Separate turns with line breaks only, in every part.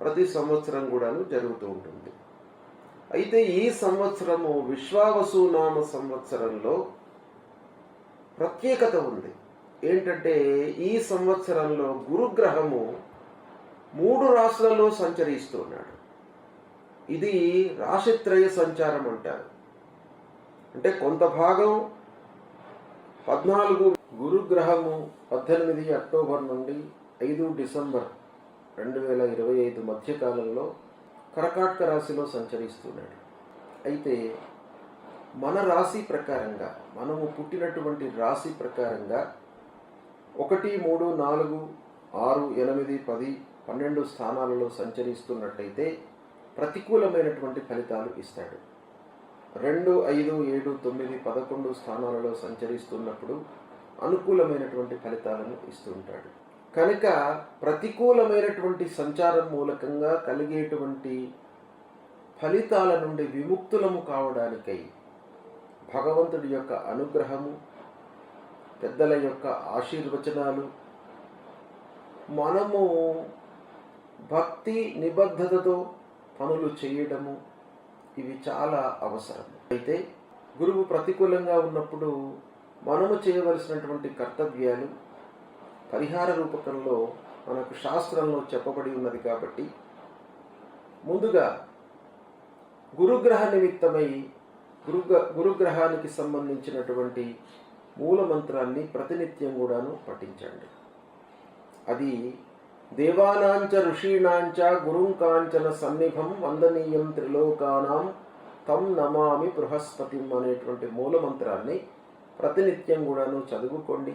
ప్రతి సంవత్సరం కూడాను జరుగుతూ ఉంటుంది. అయితే ఈ సంవత్సరము విశ్వావసునామ సంవత్సరంలో ప్రత్యేకత ఉంది. ఏంటంటే ఈ సంవత్సరంలో గురుగ్రహము మూడు రాశులలో సంచరిస్తున్నాడు ఇది రాశిత్రయ సంచారం అంటారు. అంటే కొంత భాగం పద్నాలుగు గురుగ్రహము పద్దెనిమిది అక్టోబర్ నుండి ఐదు డిసెంబర్ రెండు వేల ఇరవై ఐదు మధ్యకాలంలో కరకాటక రాశిలో సంచరిస్తున్నాడు. అయితే మన రాశి ప్రకారంగా మనము పుట్టినటువంటి రాశి ప్రకారంగా ఒకటి మూడు నాలుగు ఆరు ఎనిమిది పది పన్నెండు స్థానాలలో సంచరిస్తున్నట్టయితే ప్రతికూలమైనటువంటి ఫలితాలు ఇస్తాడు. రెండు ఐదు ఏడు తొమ్మిది పదకొండు స్థానాలలో సంచరిస్తున్నప్పుడు అనుకూలమైనటువంటి ఫలితాలను ఇస్తుంటాడు కనుక ప్రతికూలమైనటువంటి సంచారం మూలకంగా కలిగేటువంటి ఫలితాల నుండి విముక్తులము కావడానికై భగవంతుడి యొక్క అనుగ్రహము పెద్దల యొక్క ఆశీర్వచనాలు మనము భక్తి నిబద్ధతతో పనులు చేయడము ఇవి చాలా అవసరం అయితే గురువు ప్రతికూలంగా ఉన్నప్పుడు మనము చేయవలసినటువంటి కర్తవ్యాలు పరిహార రూపకంలో మనకు శాస్త్రంలో చెప్పబడి ఉన్నది కాబట్టి ముందుగా గురుగ్రహ నిమిత్తమై గురు గురుగ్రహానికి సంబంధించినటువంటి మూల మంత్రాన్ని ప్రతినిత్యం కూడాను పఠించండి. అది దేవానాంచ ఋషీణాంచ గురుం కాంచన సన్నిభం వందనీయం త్రిలోకానాం తం నమామి బృహస్పతిం అనేటువంటి మూల మంత్రాన్ని ప్రతినిత్యం కూడాను చదువుకోండి.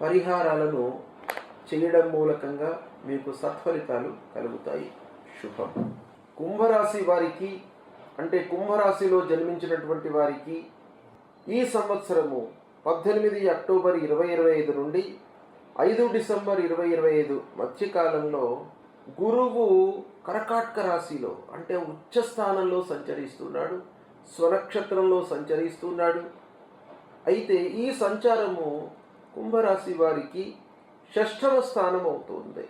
పరిహారాలను చేయడం మూలకంగా మీకు సత్ఫలితాలు కలుగుతాయి. శుభం. కుంభరాశి వారికి అంటే కుంభరాశిలో జన్మించినటువంటి వారికి ఈ సంవత్సరము పద్దెనిమిది అక్టోబర్ ఇరవై ఇరవై ఐదు నుండి ఐదు డిసెంబర్ ఇరవై ఇరవై ఐదు మధ్యకాలంలో గురువు కరకాటక రాశిలో అంటే ఉచ్చ స్థానంలో సంచరిస్తున్నాడు స్వనక్షత్రంలో సంచరిస్తున్నాడు. అయితే ఈ సంచారము కుంభరాశి వారికి షష్టమ స్థానం అవుతుంది.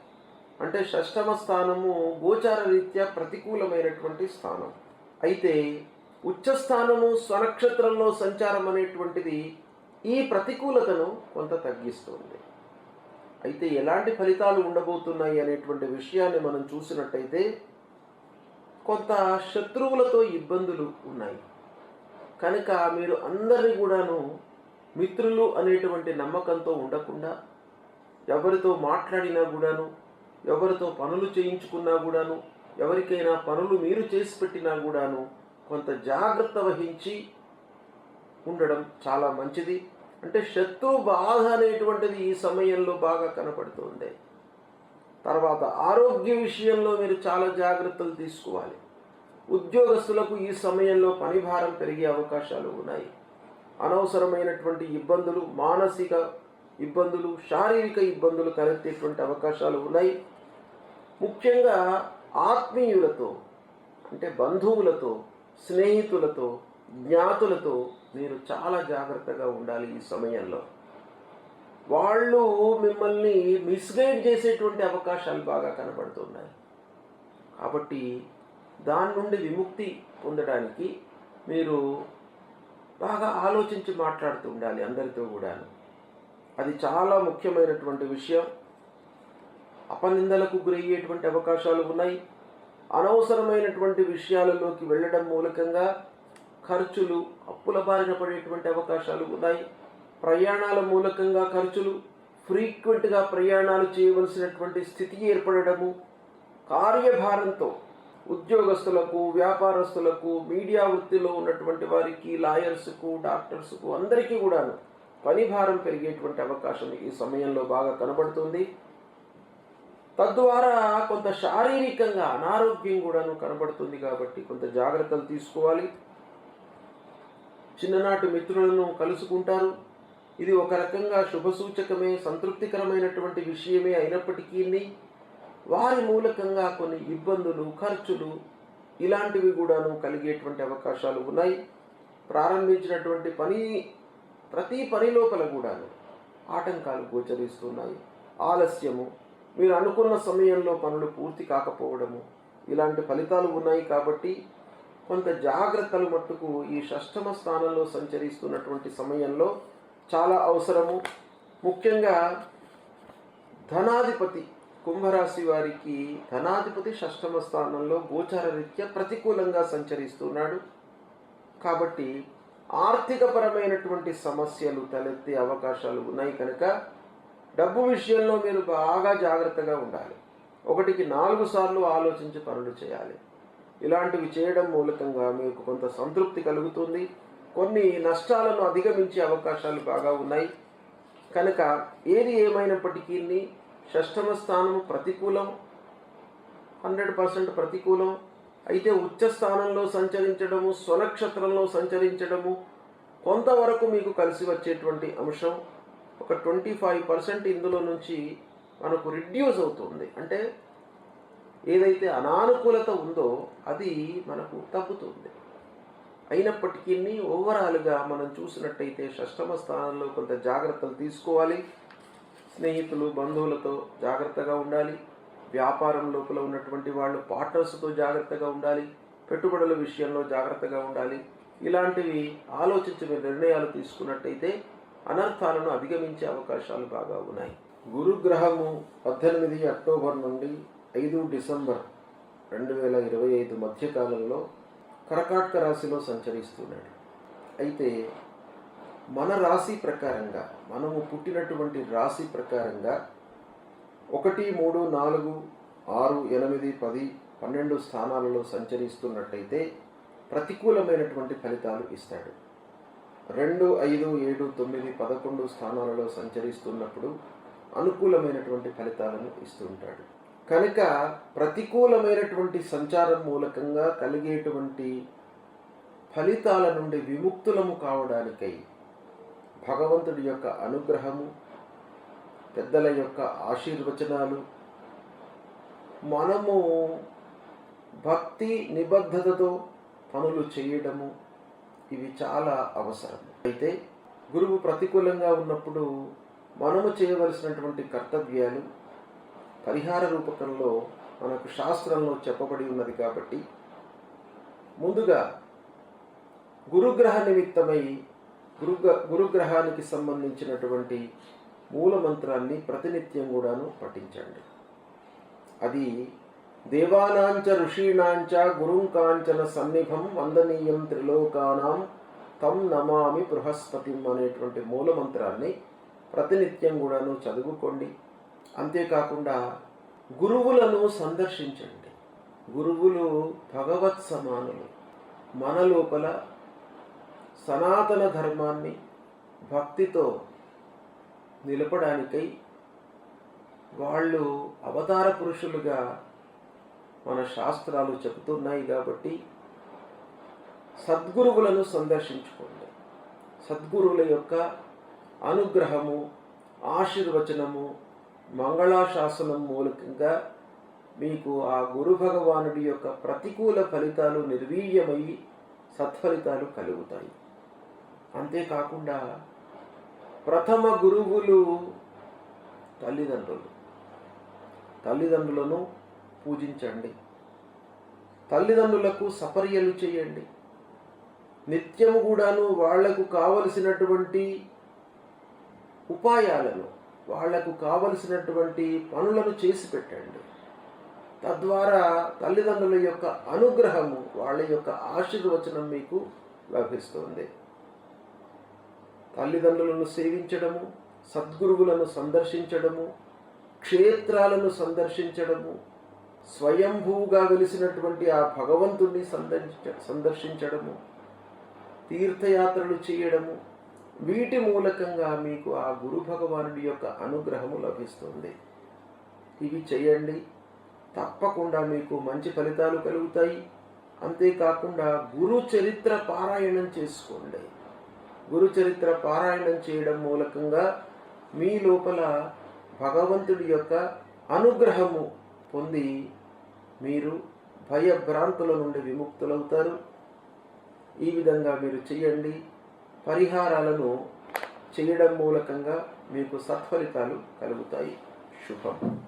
అంటే షష్టమ స్థానము గోచార రీత్యా ప్రతికూలమైనటువంటి స్థానం. అయితే ఉచ్చస్థానము స్వనక్షత్రంలో సంచారం అనేటువంటిది ఈ ప్రతికూలతను కొంత తగ్గిస్తుంది. అయితే ఎలాంటి ఫలితాలు ఉండబోతున్నాయి అనేటువంటి విషయాన్ని మనం చూసినట్టయితే కొంత శత్రువులతో ఇబ్బందులు ఉన్నాయి. కనుక మీరు అందరినీ కూడాను మిత్రులు అనేటువంటి నమ్మకంతో ఉండకుండా ఎవరితో మాట్లాడినా కూడాను ఎవరితో పనులు చేయించుకున్నా కూడాను ఎవరికైనా పనులు మీరు చేసి పెట్టినా కూడాను కొంత జాగ్రత్త వహించి ఉండడం చాలా మంచిది. అంటే శత్రు బాధ అనేటువంటిది ఈ సమయంలో బాగా కనపడుతుంది. తర్వాత ఆరోగ్య విషయంలో మీరు చాలా జాగ్రత్తలు తీసుకోవాలి. ఉద్యోగస్తులకు ఈ సమయంలో పనిభారం పెరిగే అవకాశాలు ఉన్నాయి. అనవసరమైనటువంటి ఇబ్బందులు మానసిక ఇబ్బందులు శారీరక ఇబ్బందులు తలెత్తేటువంటి అవకాశాలు ఉన్నాయి. ముఖ్యంగా ఆత్మీయులతో అంటే బంధువులతో స్నేహితులతో జ్ఞాతులతో మీరు చాలా జాగ్రత్తగా ఉండాలి ఈ సమయంలో. వాళ్ళు మిమ్మల్ని మిస్గైడ్ చేసేటువంటి అవకాశాలు బాగా కనబడుతున్నాయి. కాబట్టి దాని నుండి విముక్తి పొందడానికి మీరు బాగా ఆలోచించి మాట్లాడుతూ ఉండాలి అందరితో కూడా అది చాలా ముఖ్యమైనటువంటి విషయం. అపనిందలకు గురయ్యేటువంటి అవకాశాలు ఉన్నాయి. అనవసరమైనటువంటి విషయాలలోకి వెళ్ళడం మూలకంగా ఖర్చులు అప్పుల బారిన పడేటువంటి అవకాశాలు ఉన్నాయి. ప్రయాణాల మూలకంగా ఖర్చులు ఫ్రీక్వెంట్గా ప్రయాణాలు చేయవలసినటువంటి స్థితి ఏర్పడము కార్యభారంతో ఉద్యోగస్తులకు వ్యాపారస్తులకు మీడియా వృత్తిలో ఉన్నటువంటి వారికి లాయర్స్కు డాక్టర్స్కు అందరికీ కూడాను పని భారం పెరిగేటువంటి అవకాశం ఈ సమయంలో బాగా కనబడుతుంది. తద్వారా కొంత శారీరకంగా అనారోగ్యం కూడాను కనబడుతుంది కాబట్టి కొంత జాగ్రత్తలు తీసుకోవాలి. చిన్ననాటి మిత్రులను కలుసుకుంటారు. ఇది ఒక రకంగా శుభసూచకమే సంతృప్తికరమైనటువంటి విషయమే అయినప్పటికీ వారి మూలకంగా కొన్ని ఇబ్బందులు ఖర్చులు ఇలాంటివి కూడాను కలిగేటువంటి అవకాశాలు ఉన్నాయి. ప్రారంభించినటువంటి పని ప్రతి పని లోపల కూడాను ఆటంకాలు గోచరిస్తున్నాయి. ఆలస్యము మీరు అనుకున్న సమయంలో పనులు పూర్తి కాకపోవడము ఇలాంటి ఫలితాలు ఉన్నాయి కాబట్టి కొంత జాగ్రత్తలు మట్టుకు ఈ షష్టమ స్థానంలో సంచరిస్తున్నటువంటి సమయంలో చాలా అవసరము. ముఖ్యంగా ధనాధిపతి కుంభరాశి వారికి ధనాధిపతి షష్టమ స్థానంలో గోచార రీత్యా ప్రతికూలంగా సంచరిస్తున్నాడు. కాబట్టి ఆర్థికపరమైనటువంటి సమస్యలు తలెత్తే అవకాశాలు ఉన్నాయి కనుక డబ్బు విషయంలో మీరు బాగా జాగ్రత్తగా ఉండాలి. ఒకటికి నాలుగు సార్లు ఆలోచించి పనులు చేయాలి. ఇలాంటివి చేయడం మూలకంగా మీకు కొంత సంతృప్తి కలుగుతుంది. కొన్ని నష్టాలను అధిగమించే అవకాశాలు బాగా ఉన్నాయి. కనుక ఏది ఏమైనప్పటికీ షష్టమ స్థానం ప్రతికూలం హండ్రెడ్ పర్సెంట్ ప్రతికూలం. అయితే ఉచ్చ స్థానంలో సంచరించడము స్వనక్షత్రంలో సంచరించడము కొంతవరకు మీకు కలిసి వచ్చేటువంటి అంశం. ఒక ట్వంటీ ఫైవ్ పర్సెంట్ ఇందులో నుంచి మనకు రిడ్యూస్ అవుతుంది. అంటే ఏదైతే అనానుకూలత ఉందో అది మనకు తగ్గుతుంది. అయినప్పటికీ ఓవరాల్గా మనం చూసినట్టయితే షష్టమ స్థానంలో కొంత జాగ్రత్తలు తీసుకోవాలి. స్నేహితులు బంధువులతో జాగ్రత్తగా ఉండాలి. వ్యాపారం లోపల ఉన్నటువంటి వాళ్ళు పార్ట్నర్స్తో జాగ్రత్తగా ఉండాలి. పెట్టుబడుల విషయంలో జాగ్రత్తగా ఉండాలి. ఇలాంటివి ఆలోచించి మీరు నిర్ణయాలు తీసుకున్నట్టయితే అనర్థాలను అధిగమించే అవకాశాలు బాగా ఉన్నాయి. గురుగ్రహము పద్దెనిమిది అక్టోబర్ నుండి ఐదు డిసెంబర్ రెండు వేల ఇరవై ఐదు మధ్యకాలంలో కరకాటక రాశిలో సంచరిస్తున్నాడు. అయితే మన రాశి ప్రకారంగా మనము పుట్టినటువంటి రాశి ప్రకారంగా ఒకటి మూడు నాలుగు ఆరు ఎనిమిది పది పన్నెండు స్థానాలలో సంచరిస్తున్నట్టయితే ప్రతికూలమైనటువంటి ఫలితాలు ఇస్తాడు. రెండు ఐదు ఏడు తొమ్మిది పదకొండు స్థానాలలో సంచరిస్తున్నప్పుడు అనుకూలమైనటువంటి ఫలితాలను ఇస్తుంటాడు కనుక ప్రతికూలమైనటువంటి సంచారం మూలకంగా కలిగేటువంటి ఫలితాల నుండి విముక్తులము కావడానికై భగవంతుడి యొక్క అనుగ్రహము పెద్దల యొక్క ఆశీర్వచనాలు మనము భక్తి నిబద్ధతతో పనులు చేయడము ఇవి చాలా అవసరం. అయితే గురువు ప్రతికూలంగా ఉన్నప్పుడు మనము చేయవలసినటువంటి కర్తవ్యాలు పరిహార రూపకంలో మనకు శాస్త్రంలో చెప్పబడి ఉన్నది కాబట్టి ముందుగా గురుగ్రహ నిమిత్తమై గురుగ్ర గురుగ్రహానికి సంబంధించినటువంటి మూల మంత్రాన్ని ప్రతినిత్యం కూడాను పఠించండి. అది దేవానాంచ ఋషీణాంచ గురుం కాంచన సన్నిభం వందనీయం త్రిలోకానాం తం నమామి బృహస్పతిం అనేటువంటి మూల మంత్రాన్ని ప్రతినిత్యం కూడాను చదువుకోండి. అంతేకాకుండా గురువులను సందర్శించండి. గురువులు భగవత్ సమానులు. మన లోపల సనాతన ధర్మాన్ని భక్తితో నిలపడానికై వాళ్ళు అవతార పురుషులుగా మన శాస్త్రాలు చెబుతున్నాయి కాబట్టి సద్గురువులను సందర్శించుకోండి. సద్గురువుల యొక్క అనుగ్రహము ఆశీర్వచనము మంగళాశాసనం మూలకంగా మీకు ఆ గురు భగవానుడి యొక్క ప్రతికూల ఫలితాలు నిర్వీర్యమై సత్ఫలితాలు కలుగుతాయి. అంతేకాకుండా ప్రథమ గురువులు తల్లిదండ్రులు. తల్లిదండ్రులను పూజించండి. తల్లిదండ్రులకు సపర్యలు చేయండి. నిత్యము కూడాను వాళ్ళకు కావలసినటువంటి ఉపాయాలను వాళ్ళకు కావలసినటువంటి పనులను చేసి పెట్టండి. తద్వారా తల్లిదండ్రుల యొక్క అనుగ్రహము వాళ్ళ యొక్క ఆశీర్వచనం మీకు లభిస్తుంది. తల్లిదండ్రులను సేవించడము సద్గురువులను సందర్శించడము క్షేత్రాలను సందర్శించడము స్వయంభూగా వెలిసినటువంటి ఆ భగవంతుణ్ణి సందర్శించ సందర్శించడము తీర్థయాత్రలు చేయడము వీటి మూలకంగా మీకు ఆ గురు భగవానుడి యొక్క అనుగ్రహము లభిస్తుంది. ఇవి చేయండి. తప్పకుండా మీకు మంచి ఫలితాలు కలుగుతాయి. అంతేకాకుండా గురు చరిత్ర పారాయణం చేసుకోండి. గురు చరిత్ర పారాయణం చేయడం మూలకంగా మీ లోపల భగవంతుడి యొక్క అనుగ్రహము పొంది మీరు భయభ్రాంతుల నుండి విముక్తులవుతారు. ఈ విధంగా మీరు చేయండి పరిహారాలను చేయడం మూలకంగా మీకు సత్ఫలితాలు కలుగుతాయి. శుభం.